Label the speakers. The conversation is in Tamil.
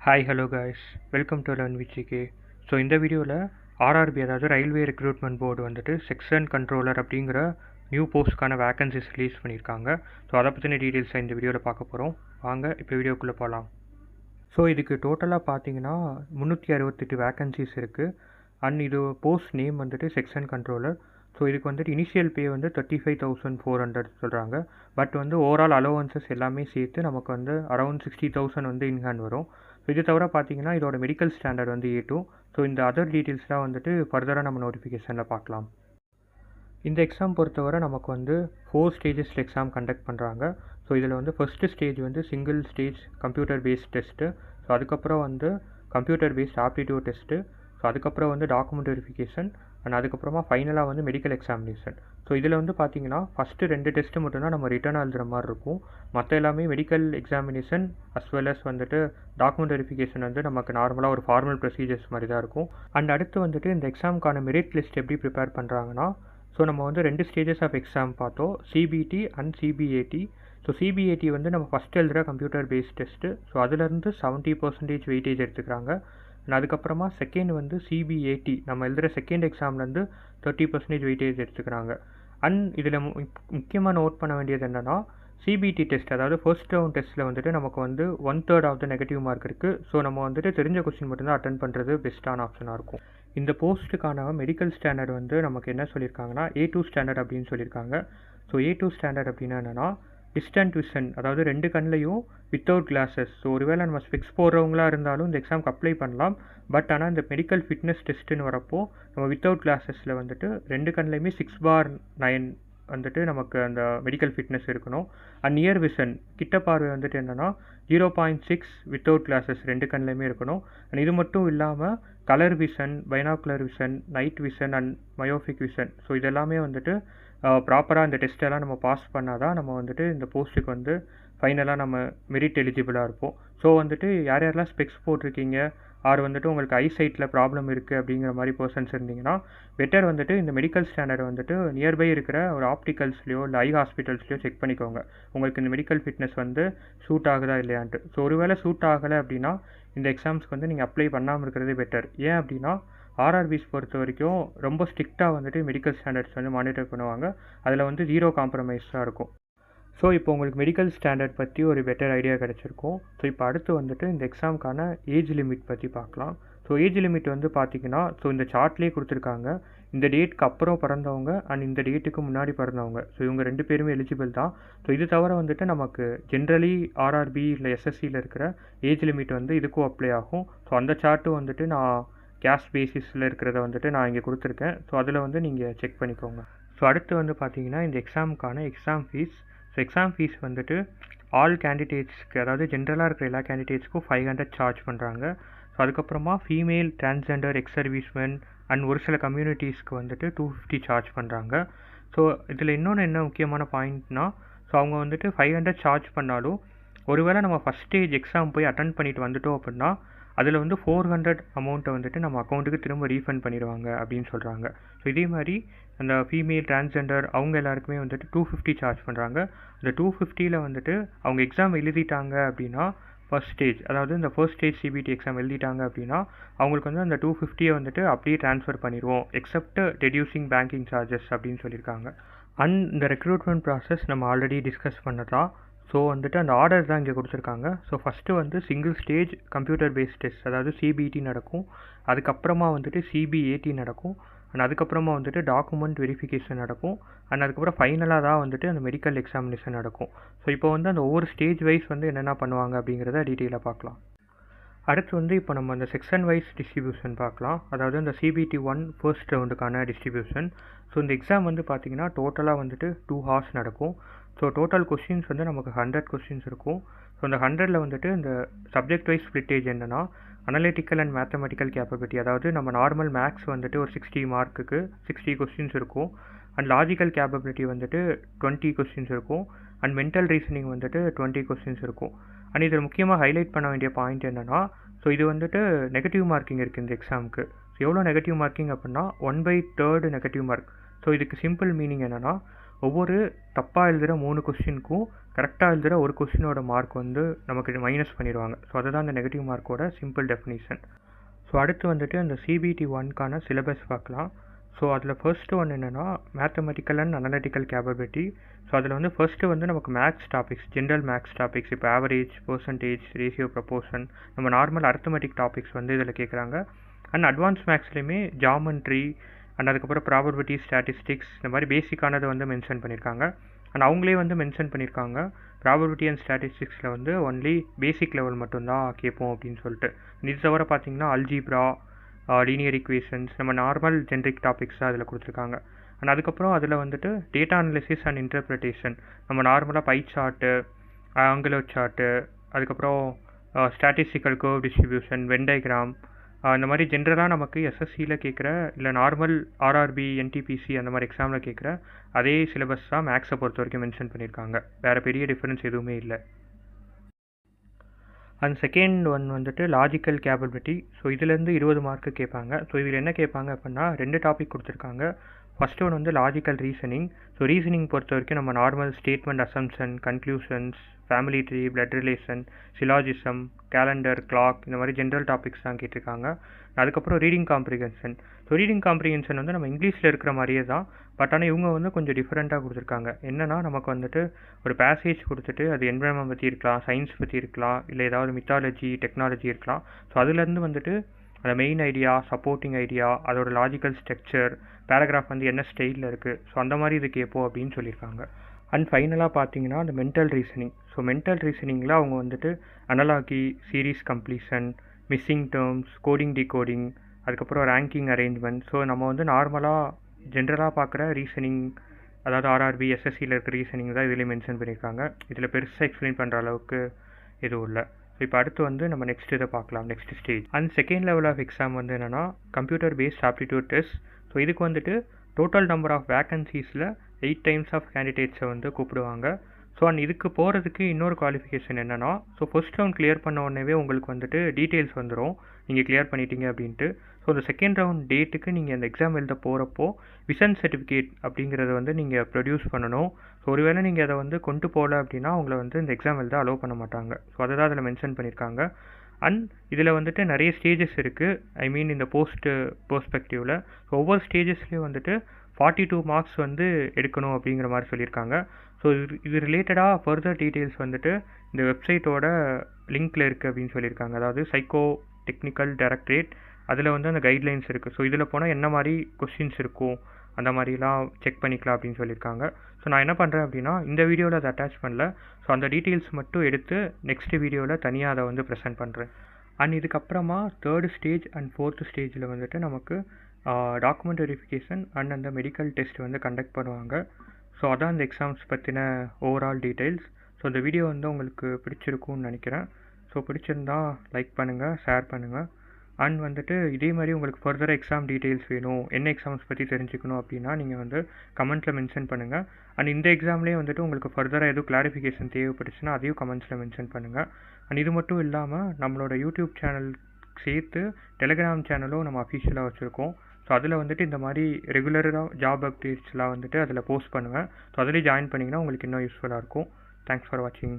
Speaker 1: Hi hello guys welcome to learn விச்சிகே so இந்த வீடியோவில் ஆர்ஆர்பி அதாவது ரயில்வே ரெக்ரூட்மெண்ட் போர்டு வந்துட்டு செக்ஷன் கண்ட்ரோலர் அப்படிங்கிற நியூ போஸ்ட்க்கான வேகன்சிஸ் ரிலீஸ் பண்ணியிருக்காங்க. ஸோ அதை பற்றின டீட்டெயில்ஸை இந்த வீடியோவில் பார்க்க போகிறோம் வாங்க இப்போ வீடியோக்குள்ளே போகலாம் ஸோ இதுக்கு டோட்டலாக பார்த்தீங்கன்னா முந்நூற்றி அறுபத்தெட்டு வேகன்சிஸ் இருக்குது அண்ட் இது போஸ்ட் நேம் வந்துட்டு செக்ஷன் கண்ட்ரோலர் ஸோ இதுக்கு வந்துட்டு இனிஷியல் பே வந்து thirty five thousand four hundred சொல்கிறாங்க பட் வந்து ஓவரால் அலோவன்சஸ் எல்லாமே சேர்த்து நமக்கு வந்து அரௌண்ட் சிக்ஸ்டி தௌசண்ட் வந்து இன்ஹேண்ட் வரும். இது தவிர பார்த்தீங்கன்னா இதோட மெடிக்கல் ஸ்டாண்டர்ட் வந்து ஏ டூ ஸோ இந்த அதர் டீட்டெயில்ஸ்லாம் வந்துட்டு ஃபர்தராக நம்ம நோட்டிஃபிகேஷனில் பார்க்கலாம். இந்த எக்ஸாம் பொறுத்தவரை நமக்கு வந்து ஃபோர் ஸ்டேஜஸில் எக்ஸாம் கண்டக்ட் பண்ணுறாங்க ஸோ இதில் வந்து ஃபஸ்ட்டு ஸ்டேஜ் வந்து single stage computer based test so அதுக்கப்புறம் வந்து computer based aptitude test so அதுக்கப்புறம் வந்து டாக்குமெண்ட் வெரிஃபிகேஷன் அண்ட் அதுக்கப்புறமா ஃபைனலாக வந்து மெடிக்கல் எக்ஸாமினேஷன் ஸோ இதில் வந்து பார்த்தீங்கன்னா ஃபஸ்ட்டு ரெண்டு டெஸ்ட்டு மட்டும்தான் நம்ம ரிட்டர்ன் எழுதுகிற மாதிரி இருக்கும். மற்ற எல்லாமே medical examination as well as வந்துட்டு டாக்குமெண்ட் வெரிஃபிகேஷன் வந்து நமக்கு நார்மலாக ஒரு ஃபார்மல் ப்ரொசீஜர்ஸ் மாதிரி தான் இருக்கும். அண்ட் அடுத்து வந்துட்டு இந்த எக்ஸாமுக்கான மெரிட் லிஸ்ட் எப்படி ப்ரிப்பேர் பண்ணுறாங்கன்னா ஸோ நம்ம வந்து ரெண்டு ஸ்டேஜஸ் ஆஃப் எக்ஸாம் பார்த்தோம். CBT and CBAT so CBAT வந்து நம்ம ஃபஸ்ட் எழுதுகிற கம்ப்யூட்டர் பேஸ்ட் டெஸ்ட்டு ஸோ அதுலேருந்து செவன்ட்டி பர்சன்டேஜ் வெயிட்டேஜ் எடுத்துக்கிறாங்க. அதுக்கப்புறமா செகண்ட் வந்து சிபிஏடி நம்ம எழுதுகிற செகண்ட் எக்ஸாம்லேருந்து தேர்ட்டி பர்சன்டேஜ் வெயிட்டேஜ் எடுத்துக்கிறாங்க. அண்ட் இதில் முக்கியமாக நோட் பண்ண வேண்டியது என்னென்னா சிபிடி டெஸ்ட் அதாவது ஃபர்ஸ்ட் ரவுண்ட் டெஸ்ட்டில் வந்துட்டு நமக்கு வந்து one third of the negative mark இருக்குது ஸோ நம்ம வந்துட்டு தெரிஞ்ச கொஸ்டின் மட்டும்தான் அட்டன் பண்ணுறது பெஸ்ட்டான ஆப்ஷனாக இருக்கும். இந்த போஸ்ட்டுக்கான மெடிக்கல் ஸ்டாண்டர்ட் வந்து நமக்கு என்ன சொல்லியிருக்காங்கன்னா ஏ டூ ஸ்டாண்டர்ட் அப்படின்னு சொல்லியிருக்காங்க ஸோ ஏ டூ ஸ்டாண்டர்ட் அப்படின்னா என்னென்னா டிஸ்டன்ட் விஷன் அதாவது ரெண்டு கண்ணிலையும் வித்தவுட் கிளாஸஸ் ஸோ ஒருவேளை நம்ம ஸ்பெக்ஸ் போடுறவங்களா இருந்தாலும் இந்த எக்ஸாம்க்கு அப்ளை பண்ணலாம். பட் ஆனால் இந்த மெடிக்கல் ஃபிட்னஸ் டெஸ்ட்டுன்னு வரப்போ நம்ம வித்தவுட் கிளாஸஸில் வந்துட்டு ரெண்டு கண்ணிலையுமே சிக்ஸ் பார் நைன் வந்துட்டு நமக்கு அந்த மெடிக்கல் ஃபிட்னஸ் இருக்கணும். அண்ட் நியர் விஷன் கிட்ட பார்வை வந்துட்டு என்னென்னா zero point six without glasses ரெண்டு கண்ணிலையுமே இருக்கணும். அண்ட் இது மட்டும் இல்லாமல் colour vision binocular vision night vision and myopic vision so இதெல்லாமே வந்துட்டு ப்ராப்பராக இந்த டெஸ்ட்டெல்லாம் நம்ம பாஸ் பண்ணால் தான் நம்ம வந்துட்டு இந்த போஸ்ட்டுக்கு வந்து ஃபைனலாக நம்ம மெரிட் எலிஜிபிளாக இருப்போம். ஸோ வந்துட்டு யார் யாரெல்லாம் ஸ்பெக்ஸ் போட்டிருக்கீங்க? ஆர் வந்துட்டு உங்களுக்கு ஐ சைட்டில் ப்ராப்ளம் இருக்குது அப்படிங்கிற மாதிரி பர்சன்ஸ் இருந்தீங்கன்னா பெட்டர் வந்துட்டு இந்த மெடிக்கல் ஸ்டாண்டர்ட் வந்துட்டு நியர்பை இருக்கிற ஒரு ஆப்டிக்கல்ஸ்லையோ இல்லை ஐ ஹாஸ்பிட்டல்ஸ்லையோ செக் பண்ணிக்கோங்க. உங்களுக்கு இந்த மெடிக்கல் ஃபிட்னஸ் வந்து சூட் ஆகுதா இல்லையான்ட்டு. ஸோ ஒருவேளை சூட் ஆகலை அப்படின்னா இந்த எக்ஸாம்ஸ்க்கு வந்து நீங்கள் அப்ளை பண்ணாமல் இருக்கிறதே பெட்டர் ஏன் அப்படின்னா ஆர்ஆர்பிஸ் பொறுத்த வரைக்கும் ரொம்ப ஸ்ட்ரிக்டாக வந்துட்டு மெடிக்கல் ஸ்டாண்டர்ட்ஸ் வந்து மானிட்டர் பண்ணுவாங்க. அதில் வந்து ஜீரோ காம்ப்ரமைஸாக இருக்கும். ஸோ இப்போ உங்களுக்கு மெடிக்கல் ஸ்டாண்டர்ட் பற்றி ஒரு பெட்டர் ஐடியா கிடச்சிருக்கும். ஸோ இப்போ அடுத்து வந்துட்டு இந்த எக்ஸாமுக்கான ஏஜ் லிமிட் பற்றி பார்க்கலாம். ஸோ ஏஜ் லிமிட் வந்து பார்த்திங்கன்னா ஸோ இந்த சார்ட்லேயே கொடுத்துருக்காங்க. இந்த டேட்டுக்கு அப்புறம் பிறந்தவங்க அண்ட் இந்த டேட்டுக்கு முன்னாடி பிறந்தவங்க. ஸோ இவங்க ரெண்டு பேருமே எலிஜிபிள் தான். ஸோ இது தவிர வந்துட்டு நமக்கு ஜென்ரலி ஆர்ஆர்பி இல்லை எஸ்எஸ்சியில் இருக்கிற ஏஜ் லிமிட் வந்து இதுக்கும் அப்ளை ஆகும். ஸோ அந்த சார்ட்டும் வந்துட்டு நான் கேஷ் பேசிஸில் இருக்கிறத வந்துட்டு நான் இங்கே கொடுத்துருக்கேன். ஸோ அதில் வந்து நீங்கள் செக் பண்ணிக்கோங்க. ஸோ அடுத்து வந்து பார்த்தீங்கன்னா இந்த எக்ஸாமுக்கான exam fees so exam fees வந்துட்டு ஆல் கேண்டிடேட்ஸ்க்கு அதாவது ஜென்ரலாக இருக்கிற எல்லா கேண்டிடேட்ஸ்க்கும் ஃபைவ் ஹண்ட்ரட் சார்ஜ் பண்ணுறாங்க ஸோ அதுக்கப்புறமா female transgender ex servicemen and ஒரு சில கம்யூனிட்டிஸ்க்கு வந்துட்டு டூ ஃபிஃப்டி சார்ஜ் பண்ணுறாங்க ஸோ இதில் இன்னொன்று என்ன முக்கியமான பாயிண்ட்னா ஸோ அவங்க வந்துட்டு ஃபைவ் ஹண்ட்ரட் சார்ஜ் பண்ணாலும் ஒருவேளை நம்ம ஃபஸ்ட் ஸ்டேஜ் எக்ஸாம் போய் அட்டன் பண்ணிட்டு வந்துட்டோம் அப்படின்னா அதில் வந்து ஃபோர் ஹண்ட்ரட் அமௌண்ட்டை வந்துட்டு நம்ம அக்கௌண்ட்டுக்கு திரும்ப ரீஃபண்ட் பண்ணிடுவாங்க அப்படின்னு சொல்கிறாங்க ஸோ இதே மாதிரி அந்த ஃபீமேல் டிரான்ஸ்ஜெண்டர் அவங்க எல்லாருக்குமே வந்துட்டு டூ ஃபிஃப்டி சார்ஜ் பண்ணுறாங்க அந்த டூ ஃபிஃப்டியில் வந்துட்டு அவங்க எக்ஸாம் எழுதிட்டாங்க அப்படின்னா ஃபர்ஸ்ட் ஸ்டேஜ் அதாவது இந்த ஃபர்ஸ்ட் ஸ்டேஜ் சிபிடி எக்ஸாம் எழுதிட்டாங்க அப்படின்னா அவங்களுக்கு வந்து அந்த டூ ஃபிஃப்டியை வந்துட்டு அப்படியே ட்ரான்ஸ்ஃபர் பண்ணிடுவோம் எக்ஸப்ட் ரெடியூசிங் பேங்கிங் சார்ஜஸ் அப்படின்னு சொல்லியிருக்காங்க. அண்ட் இந்த ரெக்ரூட்மெண்ட் ப்ராசஸ் நம்ம ஆல்ரெடி டிஸ்கஸ் பண்ணதான் ஸோ வந்துட்டு அந்த ஆர்டர் தான் இங்கே கொடுத்துருக்காங்க. ஸோ ஃபஸ்ட்டு வந்து single stage computer based test அதாவது சிபிடி நடக்கும். அதுக்கப்புறமா வந்துட்டு சிபிஏடி நடக்கும். அண்ட் அதுக்கப்புறமா வந்துட்டு டாக்குமெண்ட் வெரிஃபிகேஷன் நடக்கும். அண்ட் அதுக்கப்புறம் ஃபைனலாக தான் வந்துட்டு அந்த மெடிக்கல் எக்ஸாமினேஷன் நடக்கும். ஸோ இப்போ வந்து அந்த ஒவ்வொரு ஸ்டேஜ் வைஸ் வந்து என்னென்ன பண்ணுவாங்க அப்படிங்கிறத டீட்டெயிலாக பார்க்கலாம். அடுத்து வந்து இப்போ நம்ம அந்த செக்ஷன் வைஸ் டிஸ்ட்ரிபியூஷன் பார்க்கலாம். அதாவது இந்த சிபிடி ஒன் ஃபர்ஸ்ட் ரவுண்டுக்கான டிஸ்ட்ரிபியூஷன் ஸோ இந்த எக்ஸாம் வந்து பார்த்திங்கன்னா டோட்டலாக வந்துட்டு டூ ஹார்ஸ் நடக்கும். ஸோ டோட்டல் கொஸ்டின்ஸ் வந்து நமக்கு ஹண்ட்ரட் கொஸ்டின்ஸ் இருக்கும். ஸோ அந்த ஹண்ட்ரடில் வந்துட்டு இந்த சப்ஜெக்ட் வைஸ் ஸ்பிளிட்டேஜ் என்னென்னா அனலிட்டிக்கல் அண்ட் மேத்தமெட்டிக்கல் கேப்பபிலிட்டி அதாவது நம்ம நார்மல் மேக்ஸ் வந்துட்டு ஒரு சிக்ஸ்டி மார்க்குக்கு சிக்ஸ்டி கொஸ்டின்ஸ் இருக்கும். அண்ட் லாஜிக்கல் கேப்பபிலிட்டி வந்துட்டு டுவெண்ட்டி கொஸ்டின்ஸ் இருக்கும். அண்ட் மென்டல் ரீசனிங் வந்துட்டு டுவெண்ட்டி கொஸ்டின்ஸ் இருக்கும். அண்ட் இதில் முக்கியமாக ஹைலைட் பண்ண வேண்டிய பாயிண்ட் என்னென்னா ஸோ இது வந்துட்டு நெகட்டிவ் மார்க்கிங் இருக்குது இந்த எக்ஸாமுக்கு ஸோ எவ்வளோ நெகட்டிவ் மார்க்கிங் அப்படின்னா one by third negative mark so இதுக்கு சிம்பிள் மீனிங் என்னென்னா ஒவ்வொரு தப்பாக எழுதுகிற மூணு கொஸ்டினுக்கும் கரெக்டாக எழுதுகிற ஒரு கொஸ்டினோட மார்க் வந்து நமக்கு மைனஸ் பண்ணிடுவாங்க. ஸோ அதுதான் அந்த நெகட்டிவ் மார்க்கோட சிம்பிள் டெஃபினிஷன் ஸோ அடுத்து வந்துட்டு அந்த சிபிடி ஒன்க்கான சிலபஸ் பார்க்கலாம். ஸோ அதில் ஃபர்ஸ்ட் ஒன் என்னென்னா mathematical and analytical capability so அதில் வந்து ஃபர்ஸ்ட்டு வந்து நமக்கு maths topics general maths topics இப்போ ஆவரேஜ் பர்சன்டேஜ் ரேஷியோ ப்ரப்போர்ஷன் நம்ம நார்மல் அர்த்தமெட்டிக் டாபிக்ஸ் வந்து இதில் கேட்குறாங்க அண்ட் அட்வான்ஸ் மேக்ஸ்லேயுமே ஜாமெண்ட்ரி அண்ட் அதுக்கப்புறம் ப்ராபபிலிட்டி ஸ்டாட்டிஸ்டிக்ஸ் இந்த மாதிரி பேசிக்கானதை வந்து மென்ஷன் பண்ணியிருக்காங்க. அண்ட் அவங்களே வந்து மென்ஷன் பண்ணியிருக்காங்க. ப்ராபபிலிட்டி அண்ட் ஸ்டாட்டிஸ்டிக்ஸில் வந்து ஒன்லி பேசிக் லெவல் மட்டும்தான் கேட்போம் அப்படின்னு சொல்லிட்டு. இது தவிர பார்த்தீங்கன்னா அல்ஜிப்ரா லீனியர் ஈக்குவேஷன்ஸ் நம்ம நார்மல் ஜென்ரிக் டாபிக்ஸ் அதில் கொடுத்துருக்காங்க. அண்ட் அதுக்கப்புறம் அதில் வந்துட்டு டேட்டா அனலிசிஸ் அண்ட் இன்டர்பிரிட்டேஷன் நம்ம நார்மலாக பை சார்ட்டு ஆங்கிலோ சார்ட்டு அதுக்கப்புறம் statistical co distribution venn diagram இந்த மாதிரி ஜென்ரலாக நமக்கு எஸ்எஸ்சியில் கேட்குற இல்லை நார்மல் ஆர்ஆர்பி என்டிபிசி அந்த மாதிரி எக்ஸாமில் கேட்குற அதே சிலபஸ் தான் மேக்ஸை பொறுத்த வரைக்கும் மென்ஷன் பண்ணியிருக்காங்க வேறு பெரிய டிஃப்ரென்ஸ் எதுவுமே இல்லை. அண்ட் செகண்ட் ஒன் வந்துட்டு லாஜிக்கல் கேபபிலிட்டி ஸோ இதுலேருந்து இருபது மார்க்கு கேட்பாங்க ஸோ இதில் என்ன கேட்பாங்க அப்படின்னா ரெண்டு டாபிக் கொடுத்துருக்காங்க. ஃபஸ்ட்டு ஒன் வந்து லாஜிக்கல் ரீசனிங் ஸோ ரீசனிங் பொறுத்த வரைக்கும் நம்ம normal statement assumption conclusions family tree blood relation syllogism calendar clock இந்த மாதிரி ஜென்ரல் டாபிக்ஸ் தான் கேட்டிருக்காங்க. அதுக்கப்புறம் reading comprehension so reading comprehension வந்து நம்ம இங்கிலீஷில் இருக்கிற மாதிரியே தான். பட் ஆனால் இவங்க வந்து கொஞ்சம் டிஃப்ரெண்ட்டாக கொடுத்துருக்காங்க. என்னென்னா நமக்கு வந்துட்டு ஒரு பேசேஜ் கொடுத்துட்டு அது என்விரான்மெண்ட் பற்றி இருக்கலாம் சயின்ஸ் பற்றி இருக்கலாம் இல்லை ஏதாவது மித்தாலஜி டெக்னாலஜி இருக்கலாம். ஸோ அதுலேருந்து வந்துட்டு அந்த மெயின் ஐடியா சப்போர்ட்டிங் ஐடியா அதோட லாஜிக்கல் ஸ்ட்ரக்சர் பேராகிராஃப் வந்து என்ன ஸ்டைலில் இருக்குது ஸோ அந்த மாதிரி இது கேட்போம் அப்படின்னு சொல்லியிருக்காங்க. அண்ட் ஃபைனலாக பார்த்தீங்கன்னா அந்த மென்டல் ரீசனிங் ஸோ மென்டல் ரீசனிங்கில் அவங்க வந்துட்டு analogy series completion missing terms coding decoding அதுக்கப்புறம் ரேங்கிங் அரேஞ்ச்மெண்ட் ஸோ நம்ம வந்து நார்மலாக ஜென்ரலாக பார்க்குற ரீசனிங் அதாவது ஆர்ஆர்பி எஸ்எஸ்சியில் இருக்கிற ரீசனிங் தான் இதுலேயும் மென்ஷன் பண்ணியிருக்காங்க. இதில் பெருசாக எக்ஸ்பிளைன் பண்ணுற அளவுக்கு எதுவும் இல்லை. இப்போ அடுத்து வந்து நம்ம நெக்ஸ்ட் இதை பார்க்கலாம் next stage and second level of exam வந்து என்னென்னா computer based aptitude test so இதுக்கு வந்துட்டு டோட்டல் நம்பர் ஆஃப் வேக்கன்சிஸில் எயிட் டைம்ஸ் ஆஃப் கேண்டிடேட்ஸை வந்து கூப்பிடுவாங்க. ஸோ அண்ட் இதுக்கு போகிறதுக்கு இன்னொரு குவாலிஃபிகேஷன் என்னென்னா ஸோ ஃபஸ்ட் ரவுண்ட் கிளியர் பண்ண உடனே உங்களுக்கு வந்துட்டு டீட்டெயில்ஸ் வந்துடும் நீங்கள் கிளியர் பண்ணிட்டீங்க அப்படின்ட்டு. ஸோ இந்த செகண்ட் ரவுண்ட் டேட்டுக்கு நீங்கள் அந்த எக்ஸாம் எழுத போகிறப்போ விசன் சர்டிஃபிகேட் அப்படிங்கிறத வந்து நீங்கள் ப்ரொடியூஸ் பண்ணணும். ஸோ ஒருவேளை நீங்கள் அதை வந்து கொண்டு போகல அப்படின்னா உங்களை வந்து இந்த எக்ஸாம் எழுத அலோவ் பண்ண மாட்டாங்க. ஸோ அதை தான் அதில் மென்ஷன் பண்ணியிருக்காங்க அண்ட் இதில் வந்துட்டு நிறைய ஸ்டேஜஸ் இருக்குது ஐ மீன் இந்த போஸ்ட்டு பெர்ஸ்பெக்டிவில் ஸோ ஒவ்வொரு ஸ்டேஜஸ்லேயும் வந்துட்டு ஃபார்ட்டி டூ மார்க்ஸ் வந்து எடுக்கணும் அப்படிங்கிற மாதிரி சொல்லியிருக்காங்க. ஸோ இது இது ரிலேட்டடாக ஃபர்தர் டீட்டெயில்ஸ் வந்துட்டு இந்த வெப்சைட்டோட லிங்க்கில் இருக்குது அப்படின்னு சொல்லியிருக்காங்க. அதாவது சைக்கோ டெக்னிக்கல் டைரக்டரேட் அதில் வந்து அந்த கைட்லைன்ஸ் இருக்குது ஸோ இதில் போனால் என்ன மாதிரி கொஸ்டின்ஸ் இருக்கும் அந்த மாதிரிலாம் செக் பண்ணிக்கலாம் அப்படின்னு சொல்லியிருக்காங்க. ஸோ நான் என்ன பண்ணுறேன் அப்படின்னா இந்த வீடியோவில் அதை அட்டாச் பண்ணல. ஸோ அந்த டீட்டெயில்ஸ் மட்டும் எடுத்து நெக்ஸ்ட் வீடியோவில் தனியாக அதை வந்து ப்ரெசென்ட் பண்ணுறேன் அண்ட் இதுக்கப்புறமா தேர்டு ஸ்டேஜ் அண்ட் ஃபோர்த்து ஸ்டேஜில் வந்துட்டு நமக்கு டாக்குமெண்ட் வெரிஃபிகேஷன் அண்ட் அந்த மெடிக்கல் டெஸ்ட் வந்து கண்டக்ட் பண்ணுவாங்க. ஸோ அதான் அந்த எக்ஸாம்ஸ் பற்றின ஓவரால் டீட்டெயில்ஸ் ஸோ இந்த வீடியோ வந்து உங்களுக்கு பிடிச்சிருக்கும்னு நினைக்கிறேன். ஸோ பிடிச்சிருந்தா லைக் பண்ணுங்கள் ஷேர் பண்ணுங்கள் அண்ட் வந்துட்டு இதே மாதிரி உங்களுக்கு ஃபர்தர் எக்ஸாம் டீட்டெயில்ஸ் வேணும் என்ன எக்ஸாம்ஸ் பற்றி தெரிஞ்சுக்கணும் அப்படின்னா நீங்கள் வந்து கமெண்ட்டில் மென்ஷன் பண்ணுங்கள் அண்ட் இந்த எக்ஸாம்லேயே வந்துட்டு உங்களுக்கு ஃபர்தராக எதுவும் கிளாரிஃபிகேஷன் தேவைப்பட்டுச்சுன்னா அதையும் கமெண்ட்ஸில் மென்ஷன் பண்ணுங்கள் அண்ட் இது மட்டும் இல்லாமல் நம்மளோட யூடியூப் சேனல் சேர்த்து டெலிகிராம் சேனலும் நம்ம அஃபிஷியலாக வச்சுருக்கோம். ஸோ அதில் வந்துட்டு இந்த மாதிரி ரெகுலராக ஜாப் அப்டேட்ஸ்லாம் வந்துட்டு அதில் போஸ்ட் பண்ணுவேன் ஸோ அதிலே ஜாயின் பண்ணிங்கன்னா உங்களுக்கு இன்னும் யூஸ்ஃபுல்லாக இருக்கும். தேங்க்ஸ் ஃபார் வாட்சிங்